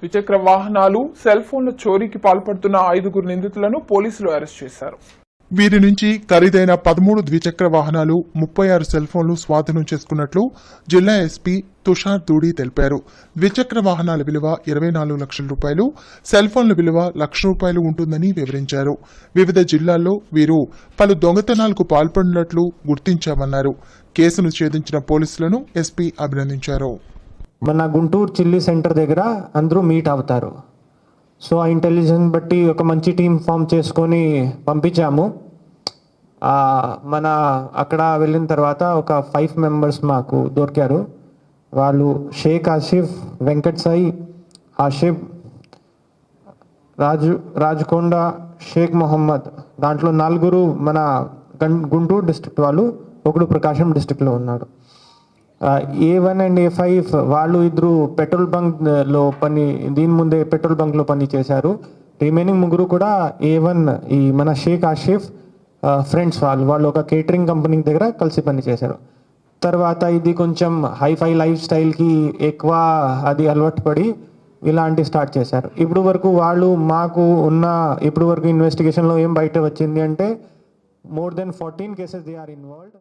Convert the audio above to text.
ద్విచక్ర వాహనాలు సెల్ ఫోన్ల చోరీకి పాల్పడుతున్న ఐదుగురు నిందితులను పోలీసులు అరెస్ట్ చేశారు. వీరి నుంచి ఖరీదైన పదమూడు ద్విచక్ర వాహనాలు ముప్పై ఆరు సెల్ ఫోన్లు స్వాధీనం చేసుకున్నట్లు జిల్లా ఎస్పీ తుషార్ దూడి తెలిపారు. ద్విచక్ర వాహనాల విలువ ఇరవై నాలుగు లక్షల రూపాయలు సెల్ ఫోన్ల విలువ లక్ష రూపాయలు ఉంటుందని వివరించారు. వివిధ జిల్లాల్లో వీరు పలు దొంగతనాలకు పాల్పడినట్లు గుర్తించామన్నారు. కేసును ఛేదించిన పోలీసులను ఎస్పీ అభినందించారు. మన గుంటూరు చిల్లీ సెంటర్ దగ్గర అందరూ మీట్ అవుతారు. సో ఆ ఇంటెలిజెన్స్ బట్టి ఒక మంచి టీం ఫామ్ చేసుకొని పంపించాము. మన అక్కడ వెళ్ళిన తర్వాత ఒక ఫైవ్ మెంబర్స్ మాకు దొరికారు. వాళ్ళు షేక్ ఆసిఫ్ వెంకట్ సాయి ఆషిఫ్ రాజు రాజకొండ షేక్ మొహమ్మద్. దాంట్లో నలుగురు మన గం- గుంటూరు డిస్ట్రిక్ట్ వాళ్ళు ఒకడు ప్రకాశం డిస్ట్రిక్ట్లో ఉన్నాడు. A one and A five వాళ్ళు ఇద్దరు పెట్రోల్ బంక్లో పని దీని ముందే పెట్రోల్ బంక్లో పని చేశారు. రిమైనింగ్ ముగ్గురు కూడా ఏ వన్ ఈ మన షేక్ ఆషిఫ్ ఫ్రెండ్స్ వాళ్ళు వాళ్ళు ఒక కేటరింగ్ కంపెనీ దగ్గర కలిసి పని చేశారు. తర్వాత ఇది కొంచెం హైఫై లైఫ్ స్టైల్కి ఎక్కువ అది అలవాటు పడి ఇలాంటి స్టార్ట్ చేశారు. ఇప్పుడు వరకు వాళ్ళు మాకు ఉన్న ఇప్పుడు వరకు ఇన్వెస్టిగేషన్లో ఏం బయట వచ్చింది అంటే more than fourteen cases they are involved